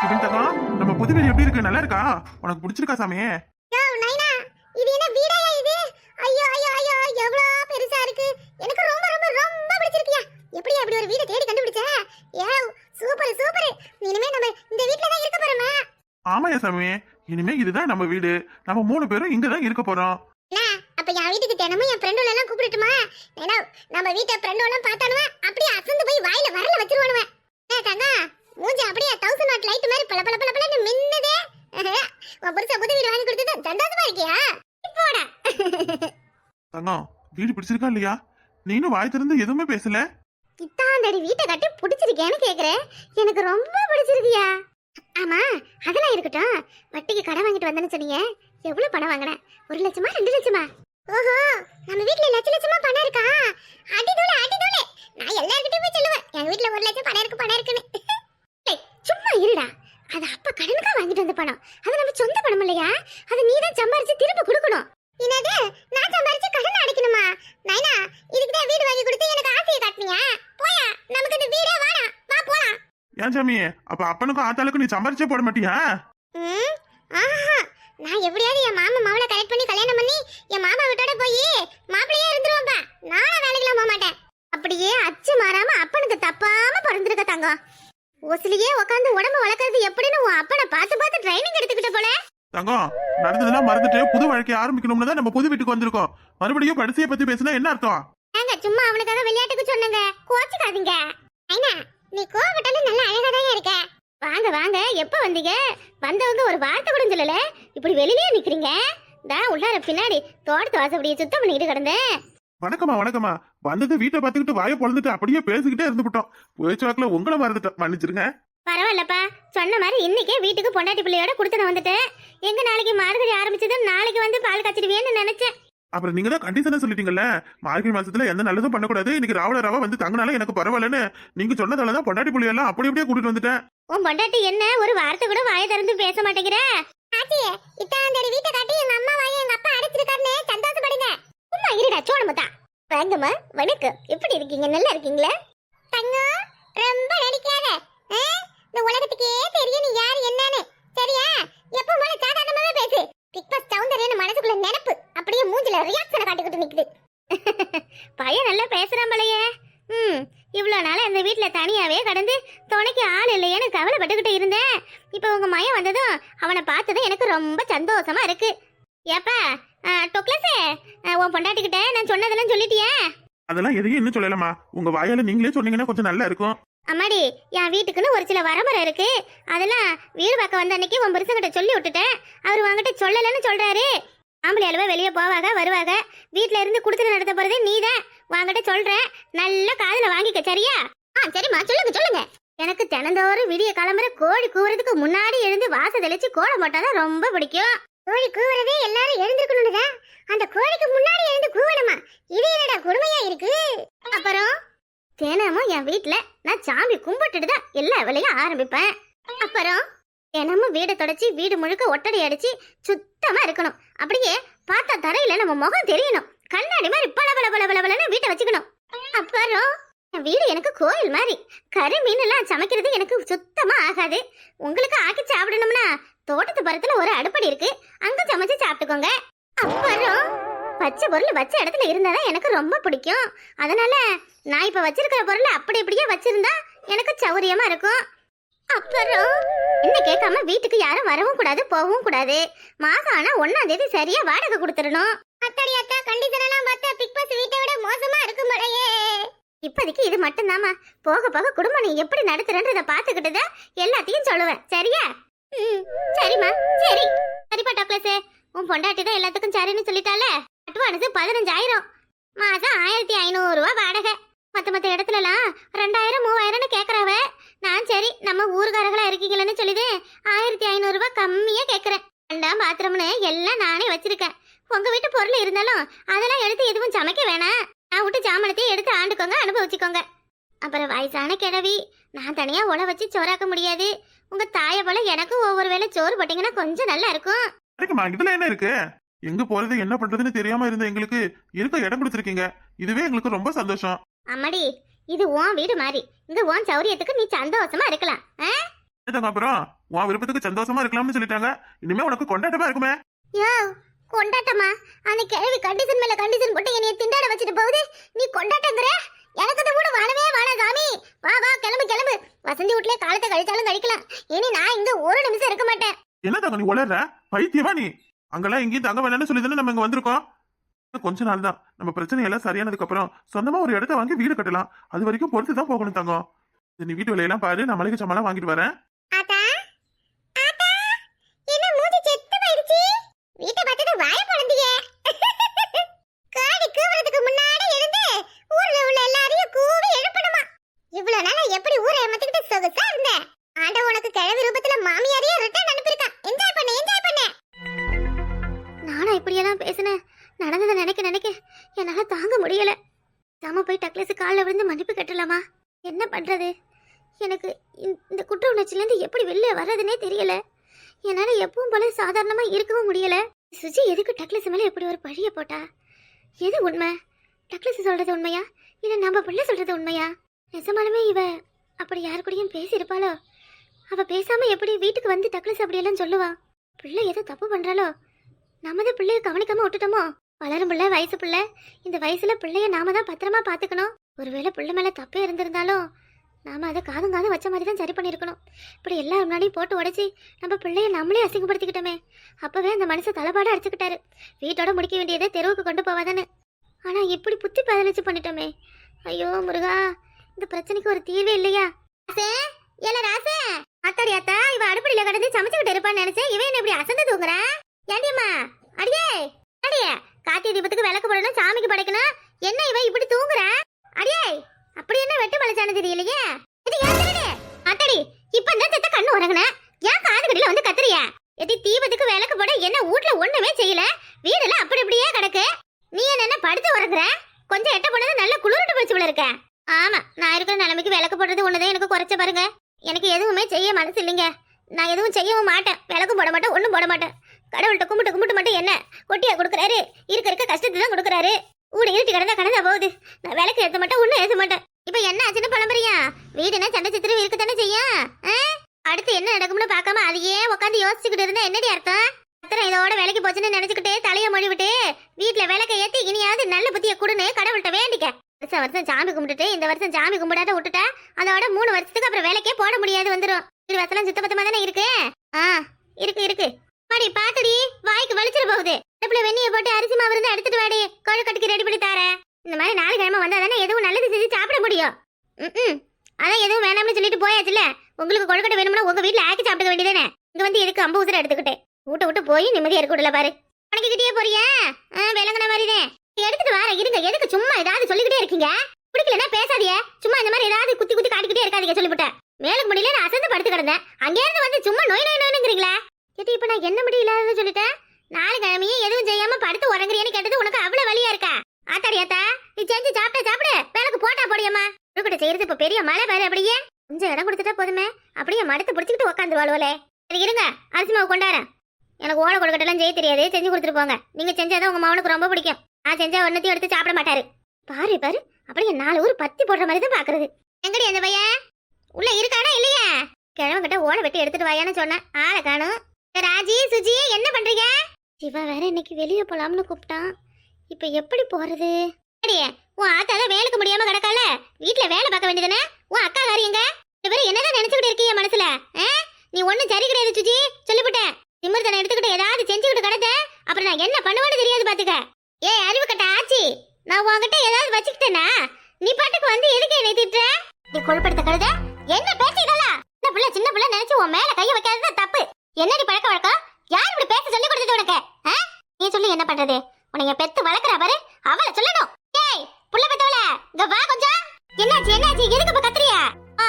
தங்கம் நம்ம புது வீடு எப்படி இருக்கு? நல்லா இருக்கா? உனக்கு பிடிச்சிருக்கா சாமி? யோ நைனா இது என்ன வீடாயா இது? ஐயோ ஐயோ ஐயோ எவ்வளோ பெருசா இருக்கு. எனக்கு ரொம்ப ரொம்ப ரொம்ப பிடிச்சிருக்கியா. எப்படி அப்படி ஒரு வீடை தேடி கண்டுபிடிச்ச? ஏ சூப்பர் சூப்பர். இனிமே நம்ம இந்த வீட்ல தான் இருக்க போறோமா? ஆமாயா சாமி. இனிமே இதுதான் நம்ம வீடு. நம்ம மூணு பேரும் இங்க தான் இருக்க போறோம். அப்ப என் வீட்டுக்கு தினமும் என் ஃப்ரெண்டோட எல்லாம் கூப்பிட்டுட்டுமா ஏன்னா நம்ம வீட்டை ஃப்ரெண்டோட பார்த்தானுவேன் அப்படியே அசந்து போய் வாயில வரல வச்சிருவானுவேன் ஏ தங்கா மூஞ்சி அப்படியே தௌசண்ட் வாட் லைட் மாதிரி பல பல பல பலன்னு மின்னுதே. உன் புருஷன் புது வீடு வாங்கி கொடுத்தது சந்தோஷமா இருக்கியா? போடா. தங்கம் வீடு பிடிச்சிருக்கா இல்லையா? நீனும் வாய் திறந்து எதுவுமே பேசல? இத்தாண்டடி வீட்டை கட்டி பிடிச்சிருக்கேன்னு கேக்குறேன். எனக்கு ரொம்ப பிடிச்சிருக்கியா? ஆமா அதெல்லாம் இருக்கட்டும். வட்டிக்கு கடன் வாங்கிட்டு வந்தேன்னு சொன்னீங்க. எவ்வளவு பணம் வாங்கினேன்? ஒரு லட்சமா ரெண்டு லட்சமா? ஓஹோ நம்ம வீட்ல லட்ச லட்சமா பணம் இருக்கா? அடிதோல அடிதோல நான் எல்லார்கிட்டயும் போய் சொல்லுவேன். எங்க வீட்ல ஒரு லட்சம் பணம் இருக்கு பணம் இருக்குன்னு. சும்மா இருடா. அது அப்பா கடனுக்கா வாங்கிட்டு வந்த பணம். அது நம்ம சொந்த பணம் இல்லையா? அது நீ தான் சம்பாரிச்சு திரும்ப கொடுக்கணும். என்னது? நான் சம்பாரிச்சு கடன் அடைக்கணுமா? நைனா இதுக்கு தான் வீடு வாங்கி கொடுத்து எனக்கு ஆசையை காட்டுனியா? போயா நமக்கு இந்த வீடே வேணாம் வா போலாம். ஏன் சாமி? அப்ப அப்பனுக்கும் ஆத்தாளுக்கும் நீ சம்பாரிச்சே போட மாட்டியா? ம் ஆஹா. நான் எப்படியாவது என் மாமா மாவளை கரெக்ட் பண்ணி கல்யாணம் பண்ணி என் மாமா வீட்டோட போய் மாப்பிள்ளையே இருந்துருவோம்பா. நானும் வேலைக்கெல்லாம் போக மாட்டேன். அப்படியே அச்சு மாறாம அப்பனுக்கு தப்பாம பிறந்திருக்க தங்கம். ஓசிலேயே உட்காந்து உடம்பு வளர்க்கறது எப்படின்னு உன் அப்பனை பார்த்து பார்த்து ட்ரைனிங் எடுத்துக்கிட்ட போல? தங்கம் நடந்ததெல்லாம் மறந்துட்டு புது வாழ்க்கைய ஆரம்பிக்கணும்னு தான் நம்ம புது வீட்டுக்கு வந்திருக்கோம். மறுபடியும் படிசைய பத்தி பேசினா என்ன அர்த்தம்? ஏங்க சும்மா அவனுக்காக விளையாட்டுக்கு சொன்னங்க. கோச்சுக்காதீங்க. ஐனா நீ கோவப்பட்டாலும் நல்ல அழகா தான் இருக்க. வாங்க வாங்க எப்ப வந்தீங்க? வந்தவங்க ஒரு வார்த்தை கூட சொல்லல. இப்படி வெளியிலே நிக்கிறீங்க? தா உள்ளார பின்னாடி தோட்டத்து வாசப்படியை சுத்தம் பண்ணிக்கிட்டு கிடந்தேன். வணக்கம்மா வணக்கம்மா. வந்தது வீட்டை பார்த்துக்கிட்டு வாயை பொழந்துட்டு அப்படியே பேசிக்கிட்டே இருந்துவிட்டோம் பேச்சுவாக்குல உங்களை மறந்துட்டோம் மன்னிச்சிருங்க. பரவாயில்லப்பா. சொன்ன மாதிரி இன்னைக்கே வீட்டுக்கு பொண்டாட்டி பிள்ளையோட கொடுத்து நான் வந்துட்டேன். எங்க நாளைக்கு மார்கழி ஆரம்பிச்சதும் நாளைக்கு வந்து பால் காய்ச்சிடுவேன்னு நினைச்சேன். அப்புறம் நீங்க தான் கண்டிஷனா சொல்லிட்டீங்கல்ல? மார்கழி மாசத்துல எந்த நல்லதும் பண்ணக்கூடாது. இன்னைக்கு ராவண ராவா வந்து தங்கினால எனக்கு பரவாயில்லன்னு நீங்க சொன்னதால தான் பொண்டாட்டி புள்ளியெல்லாம் அப்படி அப்படியே கூட்டிட்டு வந்துட்டேன். உன் பொண்டாட்டி என்ன? ஒரு வார்த்தை கூட வாயை திறந்து பேச மாட்டேங்கிற? ஆச்சி இத்தாந்தடி வீட்டை காட்டி எங்க அம்மா வாயை எங்க அப்பா அடைச்சிருக்காருன்னு சந்தோஷப்படுங்க. சும்மா இருடா சோழமுத்தா வாங்கம்மா வணக்கம். எப்படி இருக்கீங்க? நல்லா இருக்கீங்களா? தங்கம் ரொம்ப நடிக்காத. ஆ? இந்த உலகத்துக்கே தெரியும் நீ யார் என்னன்னு. சரியா? எப்ப போல சாதாரணமாவே பேசு. பிக் பாஸ் சௌந்தர்யன்னு மனசுக்குள்ள நினைப்பு. அப்படியே மூஞ்சில ரியாக்ஷனை காட்டிக்கிட்டு நிக்குது. பையன் நல்லா பேசுறான் போலயே. ம் இவ்வளோ நாள் இந்த வீட்டில் தனியாகவே கடந்து துணைக்கு ஆள் இல்லையேன்னு கவலைப்பட்டுக்கிட்டு இருந்தேன். இப்போ உங்க மயம் வந்ததும் அவனை பார்த்ததும் எனக்கு ரொம்ப சந்தோஷமா இருக்கு. ஏப்பா டொக்லஸே? உன் பொண்டாட்டிக்கிட்ட நான் சொன்னதெல்லாம் சொல்லிட்டியா? அதெல்லாம் எதையும் இன்னும் சொல்லலமா உங்க வாயால நீங்களே சொன்னீங்கன்னா கொஞ்சம் நல்லா இருக்கும். அம்மாடி என் வீட்டுக்குன்னு ஒரு சில வரமுறை இருக்கு. அதெல்லாம் வீடு பார்க்க வந்த அன்னைக்கு உன் புருஷன்கிட்ட சொல்லி விட்டுட்டேன். அவர் உங்ககிட்ட சொல்லலைன்னு சொல்றாரு. ஆம்பளை அளவு வெளியே போவாங்க வருவாங்க வீட்ல இருந்து குடுத்து நடத்த போறது நீதான். வாங்கிட்ட சொல்றேன். நல்ல காதுல வாங்கிக்க சரியா? ஆ சரிம்மா. சொல்லுங்க சொல்லுங்க. எனக்கு தினந்தோறும் விடிய கிளம்புற கோழி கூவுறதுக்கு முன்னாடி எழுந்து வாச தெளிச்சு கோலம் போட்டாதான் ரொம்ப பிடிக்கும். கோழி கூவுறதே எல்லாரும் எழுந்திருக்கணும்னுதான் அந்த கோழிக்கு முன்னாடி எழுந்து கூவணுமா? இது என்னடா கொடுமையா இருக்கு? அப்புறம் தினமும் என் வீட்டுல நான் சாமி கும்பிட்டுட்டு தான் எல்லா வேலையும் ஆரம்பிப்பேன். அப்புறம் தினமும் வீடை தொடச்சி வீடு முழுக்க ஒட்டடை அடிச்சு சுத்தமா இருக்கணும். அப்படியே பார்த்தா தரையில நம்ம முகம் தெரியணும். கண்ணாடி மாதிரி பல பல பல பல பலன்னு வீட்டை வச்சுக்கணும். அப்புறம் என் வீடு எனக்கு கோயில் மாதிரி. கறி மீன் எல்லாம் சமைக்கிறது எனக்கு சுத்தமா ஆகாது. உங்களுக்கு ஆக்கி சாப்பிடணும்னா தோட்டத்து பரத்துல ஒரு அடுப்படி இருக்கு. அங்க சமைச்சு சாப்பிட்டுக்கோங்க. அப்புறம் பச்சை பொருள் வச்ச இடத்துல இருந்தாதான் எனக்கு ரொம்ப பிடிக்கும். அதனால நான் இப்ப வச்சிருக்கிற பொருளை அப்படி இப்படியே வச்சிருந்தா எனக்கு சௌரியமா இருக்கும். அப்புறம் என்ன கேட்காம வீட்டுக்கு யாரும் வரவும் கூடாது போகவும் கூடாது. மாசம் ஆனா ஒன்னாம் தேதி சரியா வாடகை கொடுத்துடணும். அத்தாடி அத்தா கண்டிஷன் பார்த்தா பிக் பாஸ் வீட்டை விட மோசமா இருக்கும் போலயே. இப்போதைக்கு இது மட்டும்தாம்மா. போக போக குடும்பம் நீ எப்படி நடத்துறன்றத பாத்துக்கிட்டு எல்லாத்தையும் சொல்லுவேன். சரியா? சரிம்மா சரி. சரிப்பா டாக்லஸே உன் பொண்டாட்டி தான் எல்லாத்துக்கும் சரின்னு சொல்லிட்டால அட்வான்ஸ் பதினஞ்சாயிரம். மாதம் ஆயிரத்தி ஐநூறுரூவா வாடகை. மற்ற மற்ற இடத்துலலாம் ரெண்டாயிரம் மூவாயிரம்னு கேட்குறாவ நான் சரி நம்ம ஊர்காரங்களா இருக்கீங்களன்னு சொல்லிதேன் ஆயிரத்தி ஐநூறுரூவா கம்மியாக கேட்குறேன் ரெண்டாம் பாத்திரம்னு எல்லாம் நானே வச்சிருக்கேன். உங்க வீட்டு பொருள் இருந்தாலும் அதெல்லாம் எடுத்து எதுவும் சமைக்க வேணாம். நான் விட்டு சாமனத்தையும் எடுத்து ஆண்டுக்கோங்க அனுபவிச்சுக்கோங்க. அப்புறம் வயசான கிழவி நான் தனியாக உழ வச்சு சோறாக்க முடியாது. உங்க தாயை போல எனக்கும் ஒவ்வொரு வேளை சோறு போட்டீங்கன்னா கொஞ்சம் நல்லா இருக்கும். சரிங்கம்மா இதுல என்ன இருக்கு? எங்க போறது என்ன பண்றதுன்னு தெரியாம இருந்த எங்களுக்கு இருக்க இடம் கொடுத்துருக்கீங்க. இதுவே எங்களுக்கு ரொம்ப சந்தோஷம். அம்மாடி இது உன் வீடு மாதிரி இங்க உன் சௌரியத்துக்கு நீ சந்தோஷமா இருக்கலாம் அப்புறம்? உன் விருப்பத்துக்கு சந்தோஷமா இருக்கலாம்னு சொல்லிட்டாங்க. இனிமே உனக்கு கொண்டாட்டமா இருக்குமே. யோ கொண்டாட்டமா? அந்த கிழவி கண்டிஷன் மேல கண்டிஷன் போட்டு என்னைய திண்டாட வச்சுட்டு போகுது. நீ கொண்டாட்டங்கிற? எனக்கு அது கூட வாழவே வேணாம் சாமி. வா வா கிளம்பு கிளம்பு. வசந்தி வீட்லயே காலத்தை கழிச்சாலும் கழிக்கலாம். இனி நான் இங்க ஒரு நிமிஷம் இருக்க மாட்டேன். என்ன தங்க நீ உளர்ற? பைத்தியமா நீ? அங்கெல்லாம் எங்கேயும் தங்க வேணாம்னு சொல்லி தானே நம்ம இங்க வந்திருக்கோம். இன்னும் கொஞ்ச நாள் தான். நம்ம பிரச்சனை எல்லாம் சரியானதுக்கு அப்புறம் சொந்தமா ஒரு இடத்த வாங்கி வீடு கட்டலாம். அது வரைக்கும் பொறுத்து தான் போகணும் தங்கம். நீ வீட்டு வேலையெல்லாம் பாரு. நான் மளிகை சாமான் வாங்கிட்டு வரேன். முடியல. சுஜி எதுக்கு டக்லஸ் மேலே இப்படி ஒரு பழிய போட்டா? எது உண்மை? டக்லஸ் சொல்றது உண்மையா? இல்லை நம்ம பிள்ளை சொல்றது உண்மையா? நிஜமானமே இவ அப்படி யாரு கூடயும் பேசியிருப்பாளோ? அவ பேசாம எப்படி வீட்டுக்கு வந்து டக்லஸ் அப்படியெல்லாம் சொல்லுவா? பிள்ளை ஏதோ தப்பு பண்றாளோ? நம்ம தான் பிள்ளைய கவனிக்காம விட்டுட்டோமோ? வளரும் பிள்ளை வயசு பிள்ளை. இந்த வயசுல பிள்ளைய நாம தான் பத்திரமா பாத்துக்கணும் ஒருவேளை பிள்ளை மேல தப்பே இருந்திருந்தாலும் நாம அதை காதும் காதும் வச்ச மாதிரி தான் சரி பண்ணியிருக்கணும். இப்படி எல்லா முன்னாடியும் போட்டு உடைச்சி நம்ம பிள்ளைய நம்மளே அசிங்கப்படுத்திக்கிட்டோமே. அப்பவே அந்த மனுஷன் தலைப்பாட அடிச்சுக்கிட்டாரு. வீட்டோட முடிக்க வேண்டியதை தெருவுக்கு கொண்டு போவாதானே ஆனா இப்படி புத்தி பதிலச்சு பண்ணிட்டோமே. ஐயோ முருகா இந்த பிரச்சனைக்கு ஒரு தீர்வே இல்லையா? ஏல ராசே. அத்தாடி அத்தா இவ அடுப்படியில கடந்து சமைச்சுக்கிட்டு இருப்பான்னு நினைச்சேன். இவன் என்ன இப்படி அசந்து தூங்குறா? ஏண்டியம்மா அடியே அடியே. கார்த்திகை தீபத்துக்கு விளக்கு போடணும் சாமிக்கு படைக்கணும். என்ன இவன் இப்படி தூங்குறா? அடியே அப்படி என்ன வெட்டு மலைச்சானது தெரியலையே? இது ஏன் திருடு? அத்தாடி இப்ப இந்த செத்த கண்ணு உறங்குன? ஏன் காது வந்து கத்துறிய? எதி தீபத்துக்கு விளக்கு போட என்ன வீட்ல ஒண்ணுமே செய்யல? வீடெல்லாம் அப்படி அப்படியே கிடக்கு. நீ என்ன படுத்து உறங்குற? கொஞ்சம் எட்ட போனது நல்ல குளிர்ட்டு போச்சு போல இருக்க. ஆமா நான் இருக்கிற நிலைமைக்கு விளக்கு போடுறது ஒண்ணுதான் எனக்கு குறைச்ச பாருங்க. எனக்கு எதுவுமே செய்ய மனசு இல்லைங்க. நான் எதுவும் செய்யவும் மாட்டேன். விளக்கும் போட மாட்டேன் ஒண்ணும் போட மாட்டேன். கடவுள்கிட்ட கும்பிட்டு கும்பிட்டு மட்டும் என்ன? கொட்டியா கொடுக்குறாரு. இருக்க இருக்க கஷ்டத்தை தான் கொடுக்குறாரு. ஊடு இருட்டி கிடந்தா கடந்தா போகுது. நான் விளக்கு ஏற்ற மாட்டேன் ஒன்றும் ஏற்ற மாட்டேன். இப்போ என்ன ஆச்சுன்னு பழம்புறியா வீடுனா சண்டை சித்திரம் இருக்கத்தானே செய்யும் ஆ? அடுத்து என்ன நடக்கும்னு பார்க்காம அதையே உட்காந்து யோசிச்சுக்கிட்டு இருந்தா என்னடி அர்த்தம்? அத்தனை இதோட வேலைக்கு போச்சுன்னு நினைச்சுக்கிட்டே தலையை மொழி விட்டு வீட்டுல விளக்க ஏத்தி இனியாவது நல்ல புத்தியை கொடுன்னு கடவுள்கிட்ட வேண்டிக்க. வருஷம் வருஷம் சாமி கும்பிட்டுட்டு இந்த வருஷம் சாமி கும்பிடாத விட்டுட்டா அதோட மூணு வருஷத்துக்கு அப்புறம் வேலைக்கே போட முடியாது வந்துடும் இது வருஷம் சுத்தபத்தமாக தானே இருக்கு? ஆ இருக்கு இருக்கு. மாடி பாத்துடி வாய்க்கு வலிச்சிர போகுது. அடுப்புல வெண்ணிய போட்டு அரிசி மாவு இருந்தா எடுத்துட்டு வாடி. கொழுக்கட்டுக்கு ரெடி பண்ணி தரேன். இந்த மாதிரி நாலு கிழமை வந்தா தானே எதுவும் நல்லது செஞ்சு சாப்பிட முடியும். ம் அதான் எதுவும் வேணாம்னு சொல்லிட்டு போயாச்சுல உங்களுக்கு கொழுக்கட்டை வேணும்னா உங்க வீட்டுல ஆக்கி சாப்பிட வேண்டியதானே இங்க வந்து எதுக்கு அம்பு உசுர எடுத்துக்கிட்டேன் வீட்டை விட்டு போய் நிம்மதியா இருக்க விடல பாரு. உனக்கிட்டே போறியா? ஆ, விளங்குன மாதிரிதான் எடுத்துட்டு வார இருங்க. எதுக்கு சும்மா ஏதாவது சொல்லிக்கிட்டே இருக்கீங்க? பிடிக்கலன்னா பேசாதீங்க. சும்மா இந்த மாதிரி ஏதாவது குத்தி குத்தி காட்டிக்கிட்டே இருக்காதீங்க சொல்லிவிட்டேன். மேலுக்கு முடியல நான் அசந்து படுத்து கிடந்தேன். அங்கே இருந்து வந்து சும்மா நோய் நோய் நோய்னுங்கிறீங்களா. எது இப்ப நான் என்ன முடியலன்னு சொல்லிட்டேன்? நாலு கிழமையே எதுவும் செய்யாம படுத்து உறங்குறியன்னு கேட்டது உனக்கு அவ்வளவு வலியா இருக்கா? ஆத்தாடி ஆத்தா நீ செஞ்சு சாப்பிட்ட சாப்பிடு. வேலைக்கு போட்டா போடியம்மா. கூட செய்யறது இப்ப பெரிய மழை வேற அப்படியே. கொஞ்சம் இடம் கொடுத்துட்டா போதுமே. அப்படியே மடத்து பிடிச்சிக்கிட்டு உட்காந்து வாழ்வலே சரி இருங்க. அரிசி மாவு கொண்டாரேன் எனக்கு ஓலை கொடுக்கட்டெல்லாம் செய்ய தெரியாது. செஞ்சு கொடுத்துட்டு போங்க. நீங்க செஞ்சாதான் உங்க மாவனுக்கு ரொம்ப பிடிக்கும். நான் செஞ்சா ஒன்னத்தையும் எடுத்து சாப்பிட மாட்டாரு. பாரு பாரு. அப்படியே நாலு ஊர் பத்தி போடுற மாதிரி தான் பாக்குறது. எங்கடி அந்த பையன்? உள்ள இருக்கானா இல்லையா? கிழவங்கிட்ட கிட்ட ஓலை வெட்டி எடுத்துட்டு வாயான்னு சொன்னேன். ஆளை காணும். ராஜி சுஜி என்ன பண்றீங்க? சிவா வேற இன்னைக்கு வெளியே போலாம்னு கூப்பிட்டான். இப்போ எப்படி போறது? அடியே உன் ஆத்தா தான் வேலைக்கு முடியாம கிடக்கல? வீட்டுல வேலை பார்க்க வேண்டியதானே உன் அக்கா காரியங்க இந்த பேர் என்னதான் நினைச்சுக்கிட்டு இருக்கீங்க மனசுல? ஆ? நீ ஒண்ணும் சரி கிடையாது சுஜி. சொல்லிவிட்டேன் திமிர்தனை எடுத்துக்கிட்டு ஏதாவது செஞ்சுக்கிட்டு கிடந்த அப்புறம் நான் என்ன பண்ணுவேன்னு தெரியாது பாத்துக்க. ஏ அறிவு கட்ட ஆச்சி. நான் உன்கிட்ட ஏதாவது வச்சுக்கிட்டேனா? நீ பாட்டுக்கு வந்து எதுக்கு என்னை திட்டுற? நீ கொழுப்படுத்த கழுத? என்ன பேச்சு இதெல்லாம்? சின்ன பிள்ளை சின்ன பிள்ளை நினைச்சு உன் மேல கைய வைக்காதது தப்பு. என்னடி பழக்க வழக்கம்? யார் இப்படி பேச சொல்லி கொடுத்தது உனக்கு? நீ சொல்லி என்ன பண்றது? உனக்கு பெத்து வளர்க்குற பாரு. அவளை சொல்லணும். ஏய் புள்ள பெத்தவள. இங்க வா கொஞ்சம். என்னாச்சு என்னாச்சு? எதுக்கு இப்ப கத்துறியா? ஆ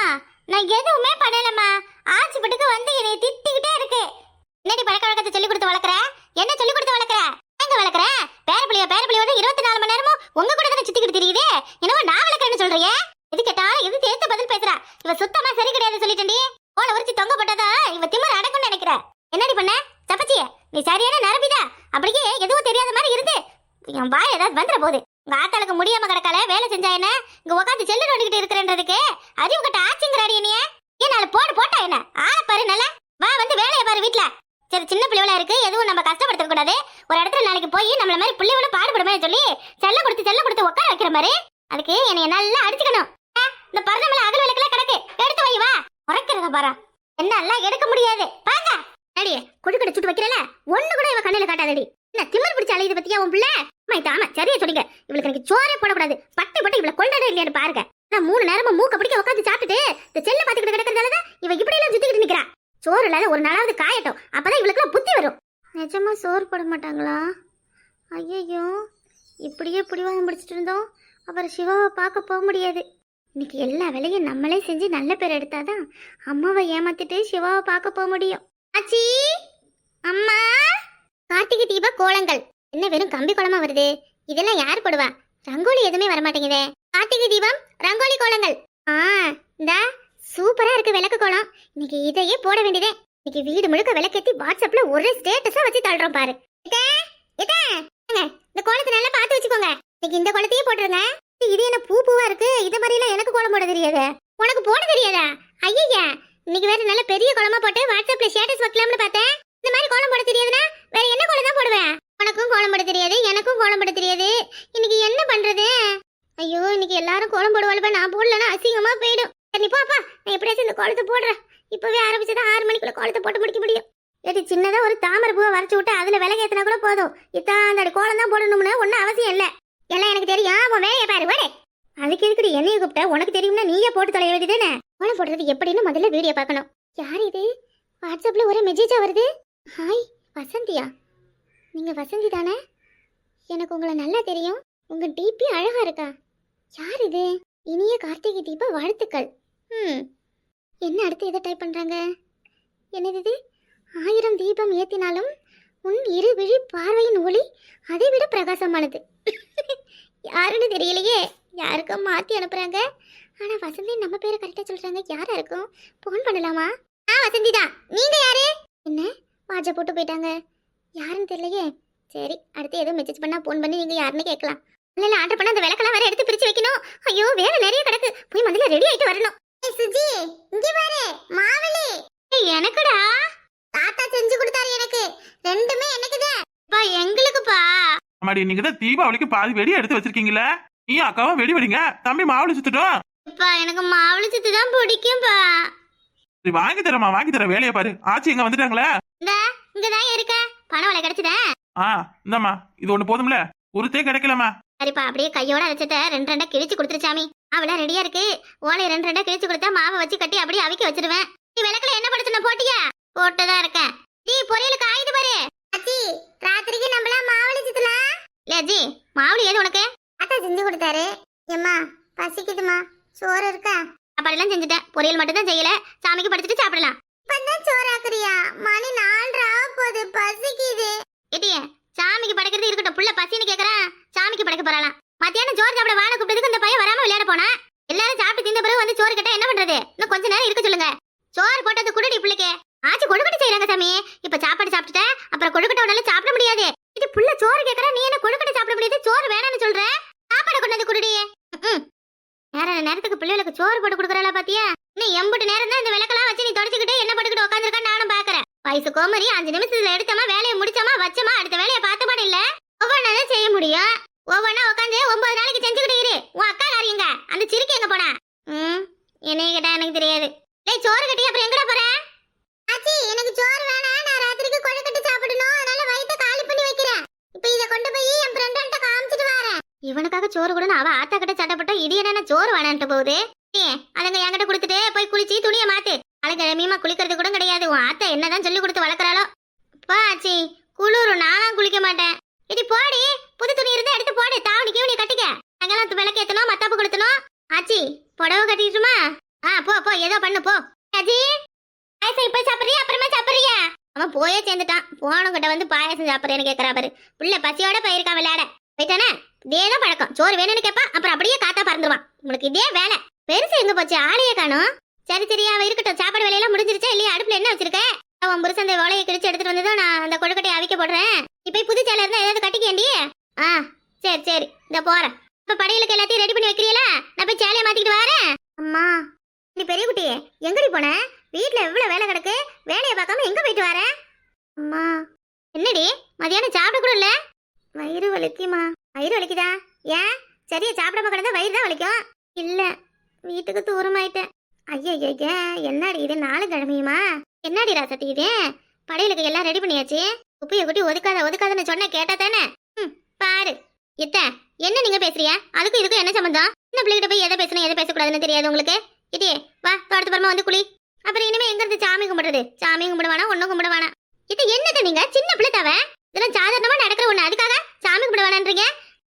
நான் எதுவுமே பண்ணலம்மா. ஆச்சி பட்டுக்கு வந்து என்னை திட்டிக்கிட்டே இருக்கு. என்னடி பழக்க வழக்கத்தை சொல்லி கொடுத்து வளர்க்குற? என்ன சொல்லி கொடுத்து வளர்க்குற? எங்க வளர்க்குற? பேர பிள்ளைய பேர பிள்ளையோட இருபத்தி நாலு மணி நேரமும் உங்க கூட தானே சுத்திக்கிட்டு தெரியுது? என்னவோ நான் வளர்க்குறேன்னு சொல்றியே? எது கேட்டாலும் எது தேர்த்து பதில் பேசுறா? இவ சுத்தமா சரி கிடையாது சொல்லிட்டேன்டி. போல உரிச்சு தொங்க போட்டாதான் இவ திமிர் அடக்கும்னு நினைக்கிற என்னடி பண்ண? தப்பச்சிய. நீ சரியான நரம்பிதா? அப்படியே எதுவும் தெரியாத மாதிரி இருந்து. என் வாய் ஏதாவது வந்துட போகுது. உங்க ஆத்தாளுக்கு முடியாம கிடக்கால வேலை செஞ்சா என்ன? இங்க உட்காந்து செல்லு நோண்டிக்கிட்டு இருக்கிறன்றதுக்கு. அறிவு கட்ட ஆச்சுங்கிறாடி என்னைய. ஏன் நாள் போடு போட்டா என்ன? ஆள பாரு நல்லா. வா வந்து வேலையை பாரு வீட்ல. சரி சின்ன பிள்ளைவளா இருக்கு. எதுவும் நம்ம கஷ்டப்படுத்த கூடாது. ஒரு இடத்துல நாளைக்கு போய் நம்மள மாதிரி பிள்ளைவள பாடுபடுமே சொல்லி செல்ல கொடுத்து செல்ல கொடுத்து உட்கார வைக்கிற மாதிரி அதுக்கு என்னைய நல்லா அடிச்சுக்கணும். இந்த பரதமலை அகல் விளக்கெல்லாம் கிடக்கு. எடுத்து வை வா. உரைக்கிறத பாரு. என்னெல்லாம் எடுக்க முடியாது. பாங்க அடி குடுக்கட சுட்டு வைக்கிறல? ஒண்ணு கூட இவ கண்ணில காட்டாதடி. என்ன திமிர் பிடிச்ச அலையுது பத்தியா உன் பிள்ளை? மைத்தா ஆமா சரியா சொல்லிங்க இவளுக்கு எனக்கு சோறே போடக்கூடாது. பட்டு பட்டு இவளை கொள்றதே இல்லையான்னு பாருங்க. நான் மூணு நேரமும் மூக்க பிடிக்க உட்காந்து சாப்பிட்டுட்டு இந்த செல்ல பாத்துக்கிட்டு கிடக்கிறதாலதான் இவ இப்படி எல்லாம் சுத்திக்கிட்டு நிக்கிறா. சோறு இல்லாத ஒரு நாளாவது காயட்டும். அப்பதான் இவளுக்கு புத்தி வரும். நிஜமா சோறு போட மாட்டாங்களா? ஐயோ இப்படியே பிடிவாதம் பிடிச்சிட்டு இருந்தோம். அப்புறம் சிவாவை பார்க்க போக முடியாது. இன்னைக்கு எல்லா வேலையும் நம்மளே செஞ்சு நல்ல பேர் எடுத்தாதான் அம்மாவை ஏமாத்திட்டு சிவாவை பார்க்க போக முடியும். ஆச்சி அம்மா. கார்த்திகை தீப கோலங்கள். என்ன வெறும் கம்பி கோலமா வருது? இதெல்லாம் யார் போடுவா? ரங்கோலி எதுவுமே வர மாட்டேங்குதே கார்த்திகை தீபம் ரங்கோலி கோலங்கள். ஆ இந்தா சூப்பரா இருக்கு விளக்கு கோலம். இன்னைக்கு இதையே போட வேண்டியதே. இன்னைக்கு வீடு முழுக்க விளக்கேத்தி வாட்ஸ்அப்ல ஒரே ஸ்டேட்டஸா வச்சு தள்ளுறோம் பாரு. இந்த கோலத்தை நல்லா பார்த்து வச்சுக்கோங்க. இன்னைக்கு இந்த கோலத்தையே போட்டுருங்க. இது என்ன பூ பூவா இருக்கு? இது மாதிரி எல்லாம் எனக்கு கோலம் போட தெரியாது. உனக்கு போட தெரியாதா? ஐயா இன்னைக்கு வேற நல்ல பெரிய கோலமா போட்டு வாட்ஸ்அப்ல ஸ்டேட்டஸ் வைக்கலாம்னு பார்த்தேன். இந்த மாதிரி கோலம் போட தெரியாதுன்னா வேற என்ன கோலம் தான் போடுவேன்? உனக்கும் கோலம் போட தெரியாது எனக்கும் கோலம் போட தெரியாது. இன்னைக்கு என்ன பண்றது? ஐயோ இன்னைக்கு எல்லாரும் கோலம் போடுவாள் நான் போடலன்னா அசிங்கமா போயிடும். சரி நீ பாப்பா நான் எப்படியாச்சும் இந்த கோலத்தை போடுறேன். இப்பவே ஆரம்பிச்சதான் ஆறு மணிக்குள்ள கோலத்தை போட்டு முடிக்க முடியும். எது சின்னதா ஒரு தாமரை பூவை வரைச்சு விட்டு அதுல விலை ஏற்றினா கூட போதும். இத்தாந்த கோலம் தான் போடணும்னு ஒன்னும் அவசியம் இல்ல. எல்லாம் எனக்கு தெரியும். உன் வேலையை பாரு வாடே அதுக்கு எதுக்குடி என்னைய கூப்பிட்ட? உனக்கு தெரியும்னா நீயே போட்டு தொலைய வேண்டியதானே கோலம் போடுறது எப்படின்னு முதல்ல வீடியோ பார்க்கணும். யார் இது? வாட்ஸ்அப்ல ஒரே மெசேஜா வருது? ஹாய் வசந்தியா? நீங்க வசந்தி தானே? எனக்கு உங்களை நல்லா தெரியும். உங்க டிபி அழகா இருக்கா. யார் இது? இனிய கார்த்திகை தீப வாழ்த்துக்கள். ம் என்ன அடுத்து எதை டைப் பண்றாங்க? என்னது இது? ஆயிரம் தீபம் ஏத்தினாலும் உன் இரு விழி பார்வையின் ஒளி அதை விட பிரகாசமானது. யாருன்னு தெரியலையே. யாருக்கும் மாற்றி அனுப்புகிறாங்க ஆனா வசந்தி நம்ம பேரை கரெக்டா சொல்றாங்க. யாரா இருக்கும்? போன் பண்ணலாமா? ஆ வசந்தி தான். நீங்க யாரு? என்ன? வாட்சை போட்டு போயிட்டாங்க. யாருன்னு தெரியலையே. சரி அடுத்து ஏதோ மெசேஜ் பண்ணா போன் பண்ணி நீங்க யாருன்னு கேட்கலாம். இல்ல இல்ல ஆர்டர் பண்ண அந்த விளக்கெல்லாம் வேற எடுத்து பிரிச்சு வைக்கணும். ஐயோ வேலை நிறைய கிடக்கு. போய் முதல்ல ரெடி ஆயிட்டு வரணும். ஏய் சுஜி இங்க பாரு. மாவலி ஏய் எனக்குடா? தாத்தா செஞ்சு கொடுத்தாரு எனக்கு. ரெண்டுமே எனக்குதான். பா எங்களுக்குப்பா. மாடி நீங்க தான் தீபாவளிக்கு பாதி வெடி எடுத்து வச்சிருக்கீங்களே? நீ அக்காவும் வெடி வெடிங்க. தம்பி மாவுளி சுத்துட்டோம். அப்பா எனக்கு மாவளி சுத்து தான் பிடிக்கும்பா சரி வாங்கி தரமா வாங்கி தர வேலையை பாரு. ஆச்சி எங்க வந்துட்டாங்களே? இந்த இங்கதான் இருக்க. பணம் வலை கிடைச்சதா? ஆ இந்தாம்மா. இது ஒண்ணு போதும்ல? ஒருத்தே கிடைக்கலமா சரிப்பா அப்படியே கையோட அரைச்சத ரெண்டு ரெண்டா கிழிச்சு கொடுத்துருச்சாமி அவள ரெடியா இருக்கு. ஓலை ரெண்டு ரெண்டா கிழிச்சு கொடுத்தா மாவை வச்சு கட்டி அப்படியே அவிக்க வச்சிருவேன். நீ விளக்குல என்ன படுத்துன போட்டியா? போட்டுதா இருக்கேன். நீ பொரியலுக்கு ஆயுது பாரு. அச்சி ராத்திரிக்கு நம்மள மாவுளி சுத்தலாம்? இல்ல அஜி மாவுளி ஏது உனக்கு? அத்தா செஞ்சு கொடுத்தாரு. எம்மா பசிக்குதுமா சோறு இருக்கா? சாப்பாடெல்லாம் செஞ்சுட்டேன். பொரியல் மட்டும் தான் செய்யல. சாமிக்கு படிச்சுட்டு சாப்பிடலாம். இப்பதான் சோறு ஆக்குறியா மணி நாலரை போகுது பசிக்குது. இட்டியே சாமிக்கு படைக்கிறது இருக்கட்டும். புள்ள பசின்னு கேக்குறேன் சாமிக்கு படைக்க போறாளாம். மத்தியானம் சோறு சாப்பிட வாழ கூப்பிட்டதுக்கு இந்த பையன் வராம விளையாட போனா? எல்லாரும் சாப்பிட்டு திந்த பிறகு வந்து சோறு கேட்டா என்ன பண்றது? இன்னும் கொஞ்ச நேரம் இருக்க சொல்லுங்க. சோறு போட்டது குடுடி பிள்ளைக்கு. ஆச்சு கொழுக்கட்டை செய்யறாங்க சாமி. இப்ப சாப்பாடு சாப்பிட்டுட்ட. அப்புறம் கொழுக்கட்டை உடனே சாப்பிட முடியாது. இது புள்ள சோறு கேக்குறா. நீ என்ன கொழுக்கட்டை சாப்பிட முடியாது? சோறு வேணாம்னு சொல்ற. சாப்பாடு கொண்டு வந்து குடுடி. நேர நேரத்துக்கு பிள்ளைகளுக்கு சோறு போட்டு கொடுக்குறாளா பாத்தியா? இன்னும் எம்புட்டு நேரம் தான் இந்த விளக்கெல்லாம் வச்சு நீ தொடச்சுக்கிட்டு என்ன படுக்கிட்டு உட்காந்துருக்கா நானும் பாக்குறேன். வயசு கோமரி அஞ்சு நிமிஷத்துல எடுத்தமா வேலையை முடிச்சமா வச்சமா அடுத்த வேலையை பார்த்த பாடு இல்ல. ஒவ்வொன்னு செய்ய முடியும். ஒவ்வொன்னா உட்காந்து ஒன்பது நாளைக்கு செஞ்சுக்கிட்டு இரு. உன் அக்கா காரியங்க அந்த சிரிக்கு எங்க போனா? ம் என்னைய கேட்டா எனக்கு தெரியாது. டேய் சோறு கட்டி அப்புறம் எங்கடா போற ஆச்சி எனக்கு சோறு வேணாம் நான் ராத்திரிக்கு கொழுக்கட்டை சாப்பிடணும் அதனால வயித்தை காலி பண்ணி வைக்கிறேன் இப்போ இத கொண்டு போய் என் ஃப்ரெண்ட்ட காமிச்சிட்டு வரேன் இவனுக்காக சோறு கூட அவ ஆத்தா கிட்ட சட்டப்பட்ட இது என்ன சோறு வேணான்ட்டு போகுது? ஏய், அதுங்க என்கிட்ட கொடுத்துட்டு போய் குளிச்சு துணியை மாத்து. அழகிழமையுமா குளிக்கிறது கூட கிடையாது. உன் ஆத்தா என்னதான் சொல்லி கொடுத்து வளர்க்குறாளோ. பாச்சி குளிரு நானும் குளிக்க மாட்டேன். இடி போடி. புது துணி இருந்தா எடுத்து போடு. தாவணி கீவணி கட்டிக்க. அங்கெல்லாம் விளக்கு ஏத்தணும் மத்தாப்பு கொடுத்தணும் ஆச்சி புடவை கட்டிட்டுமா? ஆ போ போ. ஏதோ பண்ணு போ. அஜி பாயசம் இப்ப சாப்பிடுறியா? அப்புறமா சாப்பிடுறியா? அவன் போயே சேர்ந்துட்டான். போனவங்கிட்ட வந்து பாயசம் சாப்பிடுறேன்னு கேட்கறா பாரு. புள்ள பசியோட போயிருக்கான் விளையாட. போயிட்டானே? இதேதான் பழக்கம். சோறு வேணும்னு கேட்பான் அப்புறம் அப்படியே காத்தா பறந்துருவான். உனக்கு இதே வேலை. பெருசு எங்க போச்சு? ஆளையே காணும். சரி சரி அவ இருக்கட்டும். சாப்பாடு வேலையெல்லாம் முடிஞ்சிருச்சா இல்லையா? அடுப்புல என்ன வச்சிருக்க? அவன் புருஷன் அந்த ஓலையை கிழிச்சு எடுத்துட்டு வந்ததும் நான் அந்த கொழுக்கட்டையை அவிக்க போடுறேன். இப்போ புது சேலை இருந்தா ஏதாவது கட்டிக்கேண்டி ஆ சரி சரி. இந்த போறேன். இப்ப படையலுக்கு எல்லாத்தையும் ரெடி பண்ணி வைக்கிறீங்களா நான் போய் சேலையை மாத்திக்கிட்டு வரேன். அம்மா நீ பெரிய குட்டி எங்கடி போன? வீட்டுல எவ்வளவு வேலை கிடக்கு? வேலையை பார்க்காம எங்க போயிட்டு வர? அம்மா என்னடி? மதியானம் சாப்பிட கூட இல்ல? வயிறு வலிக்குமா? வயிறு வலிக்குதா? ஏன்? சரியா சாப்பிடாம கிடந்தா வயிறு தான் வலிக்கும்? இல்ல வீட்டுக்கு தூரமாயிட்டேன். ஐயா ஐயா என்னடி இது? நாலு கிழமையுமா? என்னடி ராசத்தி இது? படையலுக்கு எல்லாம் ரெடி பண்ணியாச்சு? குப்பையை குட்டி ஒதுக்காத ஒதுக்காதன்னு சொன்ன கேட்டா தானே? ம், பாரு. இத்த என்ன நீங்க பேசுறியா அதுக்கும் இதுக்கும் என்ன சம்பந்தம்? இந்த பிள்ளைகிட்ட போய் எதை பேசணும் எதை பேசக்கூடாதுன்னு தெரியாது உங்களுக்கு? இதே வா தோட்டத்து பரமா வந்து குளி. அப்புறம் இனிமே எங்க இருந்து சாமி கும்பிடுறது? சாமி கும்பிடுவானா ஒன்னும் கும்பிடுவானா? இது என்னது நீங்க? சின்ன பிள்ளை தவ? இதெல்லாம் சாதாரணமா நடக்கிற ஒண்ணு. அதுக்காக சாமி கும்பிட வேணான்றீங்க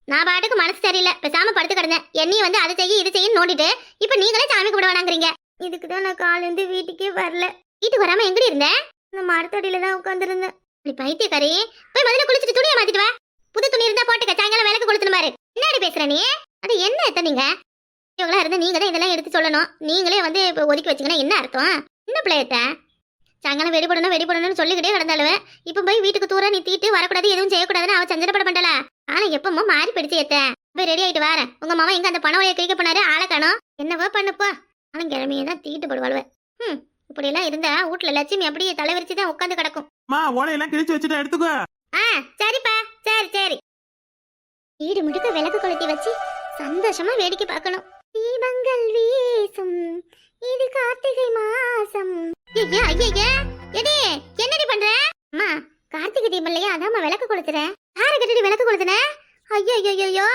நான் பாட்டுக்கு மனசு சரியில்லை. பேசாம படுத்து கிடந்தேன். என்னையும் வந்து அதை செய்ய இது செய்ய நோண்டிட்டு இப்ப நீங்களே சாமி கும்பிட வேணாங்கிறீங்க இதுக்கு தான் நான் காலேந்து வீட்டுக்கே வரல. வீட்டுக்கு வராம எங்கடி இருந்தேன் இந்த மரத்தடியில தான் உட்காந்துருந்தேன் இப்படி பைத்தியக்காரி. போய் முதல்ல குளிச்சுட்டு துணியை மாத்திட்டு வா. புது துணி இருந்தா போட்டுக்க. சாயங்காலம் விளக்கு கொளுத்தணும் பாரு. என்னடி பேசுற நீ? அது என்ன எத்த நீங்க? இவங்களா இருந்தா நீங்க தான் இதெல்லாம் எடுத்து சொல்லணும். நீங்களே வந்து இப்ப ஒதுக்கி வச்சீங்கன்னா என்ன அர்த்தம்? என்ன பிள்ளையத்த? சாயங்காலம் வெடிபடணும் வெடிபடணும்னு சொல்லிக்கிட்டே கிடந்தாலுவே இப்ப போய் வீட்டுக்கு தூர நீ தீட்டு வரக்கூடாது எதுவும் செய்யக்கூடாதுன்னு அவ சஞ்சலப்பட மாட்டாளா ஆனா எப்பமோ மாறி பிடிச்சு ஏத்த போய் ரெடி ஆயிட்டு வரேன். உங்க மாமா எங்க அந்த பணம் கிழிக்க பண்ணாரு ஆளை காணோம். என்னவோ பண்ணுப்பா ஆனா கிழமையே தான் தீட்டு போடுவாளுவ. ம் இப்படி எல்லாம் இருந்தா வீட்டுல லட்சுமி அப்படியே தலைவரிச்சு தான் உட்காந்து கிடக்கும். மா ஓலையெல்லாம் கிழிச்சு வச்சுட்டு எடுத்துக்கோ. ஆ சரிப்பா. சரி சரி. வீடு முழுக்க விளக்கு கொளுத்தி வச்சு சந்தோஷமா வேடிக்கை பார்க்கணும். தீபங்கள் வீசும். இது கார்த்திகை மாசம். ஐயா ஐயா எடி என்னடி பண்ற? அம்மா கார்த்திகை தீபம் இல்லையா அதாம்மா விளக்கு கொளுத்துறேன் யாரு கிட்டடி விளக்கு கொளுத்துன? ஐயோ ஐயோ ஐயோ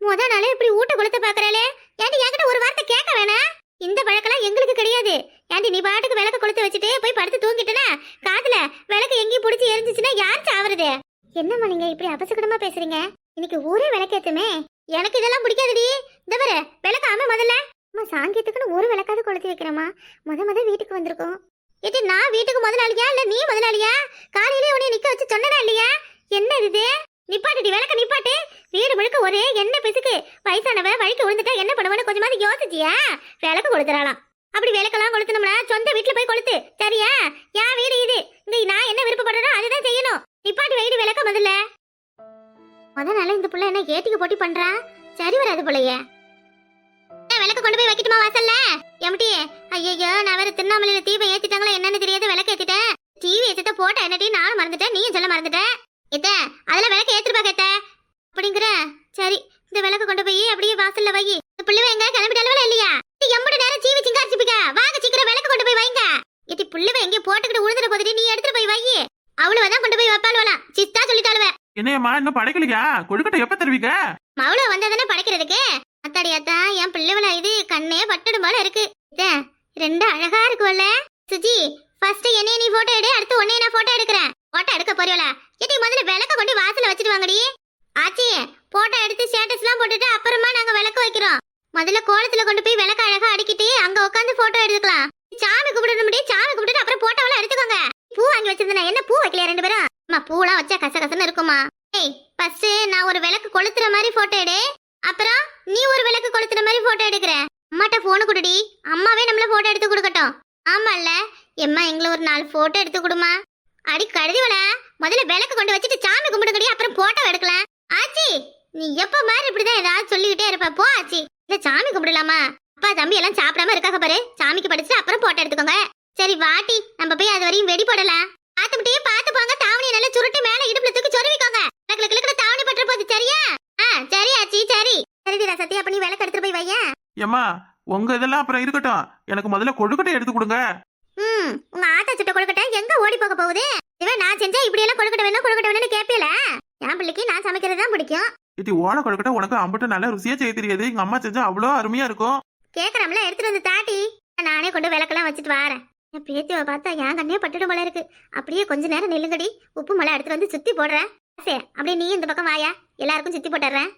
முத நாளே இப்படி ஊட்ட கொளுத்த பாக்குறாளே. ஏன்டி என்கிட்ட ஒரு வார்த்தை கேட்க வேணாம் இந்த பழக்கெல்லாம் எங்களுக்கு கிடையாது. ஏன்டி நீ பாட்டுக்கு விளக்கு கொளுத்து வச்சுட்டு போய் படுத்து தூங்கிட்டனா? காதுல விளக்கு எங்கேயும் பிடிச்சி எரிஞ்சிச்சுன்னா யார் சாவறது? என்னம்மா நீங்க இப்படி அபசகுடமா பேசுறீங்க? இன்னைக்கு ஊரே விளக்கேத்துமே. எனக்கு இதெல்லாம் பிடிக்காதுடி. இந்த பாரு விளக்காம முதல்ல. அம்மா சாங்கியத்துக்குன்னு ஒரு விளக்காவது கொளுத்தி வைக்கிறேம்மா. முத முத வீட்டுக்கு வந்திருக்கோம். இது நான் வீட்டுக்கு முதலாளியா? இல்ல நீ முதலாளியா? காலையிலே உனைய நிக்க வச்சு சொன்னதா இல்லையா? என்ன இது நிப்பாட்டுடி விளக்க நிப்பாட்டு. வீடு முழுக்க ஒரே என்ன பிசுக்கு. வயசானவ வழிக்கு விழுந்துட்டா என்ன பண்ணுவேன்னு கொஞ்சமாவது யோசிச்சியா? விளக்கு கொளுத்துறாளாம். அப்படி விளக்கெல்லாம் கொளுத்தணும்னா சொந்த வீட்டுல போய் கொளுத்து. சரியா? என் வீடு இது. இங்க நான் என்ன விருப்பப்படுறேனோ அதுதான் செய்யணும். நிப்பாட்டி வைடு விளக்க முதல்ல. அதனால இந்த பிள்ளை என்ன ஏட்டிக்கு போட்டி பண்றா? சரி வராது போலயே. விளக்க கொண்டு போய் வைக்கட்டுமா வாசல்ல? எம்டி ஐயோ நான் வேற திருவண்ணாமலையில தீபம் ஏத்திட்டாங்களா என்னன்னு தெரியாது விளக்கு ஏத்திட்டேன். டிவி ஏத்திட்ட போட்டா என்னடி நானும் மறந்துட்டேன் நீயும் சொல்ல மறந்துட்டேன் எத்த அதெல்லாம் விளக்கு ஏத்துருப்பா கேட்ட அப்படிங்கிற சரி இந்த விளக்கு கொண்டு போய் அப்படியே வாசல்ல வை. இந்த பிள்ளை எங்க கிளம்பிட்டாலும் இல்லையா? எம்படி நேரம் சீவி சிங்காரிச்சுப்பிக்க வாங்க சீக்கிரம் விளக்கு கொண்டு போய் வைங்க. எத்தி புள்ளுவ எங்கே போட்டுக்கிட்டு உழுதுற போதுடி நீ எடுத்துட்டு போய் வை. அவ்வளவுதான் கொண்டு போய் வைப்பாளுவலாம் சித்தா சொல்லிட்டாளுவ. என்னையம்மா இன்னும் படைக்கலையா? கொழுக்கட்டை எப்ப தருவீங்க? மவுள வந்தாதானே படைக்கிறதுக்கு? அத்தாடி என் பிள்ளைவள இது கண்ணே பட்டுடும் போல இருக்கு. ரெண்டு அழகா இருக்குவல்ல? சுஜி ஃபர்ஸ்ட் என்னைய நீ போட்டோ எடு அடுத்து உன்னைய நான் போட்டோ எடுக்கிறேன். போட்டோ எடுக்க போறீங்களா எட்டி முதல்ல விளக்க கொண்டு வாசல்ல வச்சுட்டு வாங்கடி. ஆச்சி போட்டோ எடுத்து ஸ்டேட்டஸ்லாம் போட்டுட்டு அப்புறமா நாங்க விளக்கு வைக்கிறோம். முதல்ல கோலத்துல கொண்டு போய் விளக்க அழகா அடிக்கிட்டு அங்க உட்காந்து போட்டோ எடுத்துக்கலாம். சாமி கும்பிடணும் சாமி கும்பிட்டுட்டு அப்புறம் போட்டோவெல்லாம் எடுத்துக்கோங்க. பூ வாங்கி வச்சிருந்தேன் என்ன பூ வைக்கல ரெண்டு பேரும்? அம்மா பூலாம் வச்சா கச கசன்னு இருக்குமா? ஏய் ஃபர்ஸ்ட் நான் ஒரு விளக்கு கொளுத்துற மாதிரி போட்டோ எடு. அப்புறம் நீ ஒரு விளக்கு கொளுத்துற மாதிரி போட்டோ எடுக்கிற? அம்மாட்ட போன் கொடுடி. அம்மாவே நம்மள போட்டோ எடுத்து கொடுக்கட்டும். ஆமால்ல எம்மா எங்களை ஒரு நாலு போட்டோ எடுத்து கொடுமா. அடி கழுதிவல முதல்ல விளக்கு கொண்டு வச்சுட்டு சாமி கும்பிடுக்கடி அப்புறம் போட்டோ எடுக்கலாம் ஆச்சி நீ எப்ப மாதிரி இப்படிதான் ஏதாவது சொல்லிக்கிட்டே இருப்ப. போ ஆச்சி. இல்ல சாமி கும்பிடலாமா? அப்பா தம்பி எல்லாம் சாப்பிடாம இருக்காக பாரு. சாமிக்கு படிச்சு அப்புறம் போட்டோ எடுத்துக்கோங்க. சரி வாட்டி நம்ம போய் அது வரையும் வெடி போடலாம். பாத்துக்கிட்டே பாத்து போங்க தாவணியை நல்லா சுருட்டி மேல இடுப்புல தூக்கி சொருவிக்கோங்க கிளக்கு கிளக்கு தாவணி பற்ற போகுது சரியா ஆ சரி ஆச்சி சரி சரிடா சத்யா அப்ப நீ விளக்கு எடுத்துட்டு போய் வையேன் ஏம்மா உங்க இதெல்லாம் அப்புறம் இருக்கட்டும். எனக்கு முதல்ல கொழுக்கட்டை எடுத்து கொடுங்க. ம் உங்க ஆட்டா சுட்ட கொழுக்கட்டை எங்க ஓடி போக போகுது? இவன் நான் செஞ்சா இப்படி எல்லாம் கொழுக்கட்டை வேணும் கொழுக்கட்டை வேணும்னு கேட்பீல என் பிள்ளைக்கு நான் சமைக்கிறது தான் பிடிக்கும். இது ஓலை கொழுக்கட்டை உனக்கு அம்பட்டு நல்லா ருசியா செய்ய தெரியாது. எங்க அம்மா செஞ்சா அவ்வளோ அருமையா இருக்கும். கேக்குறோம்ல எடுத்துட்டு வந்து தாட்டி. நானே கொண்டு விளக்கெல்லாம் வச்சுட்டு வரேன். என் பேத்தியை பார்த்தா என் கண்ணே பட்டுடும் போல இருக்கு. அப்படியே கொஞ்ச நேரம் நில்லுங்கடி. உப்பு மலை எடுத்துட்டு வந்து சுத்தி போடுறேன். சரி அப்படியே நீ இந்த பக்கம் வாயா. எல்லாருக்கும் சுத்தி போட்டுறேன்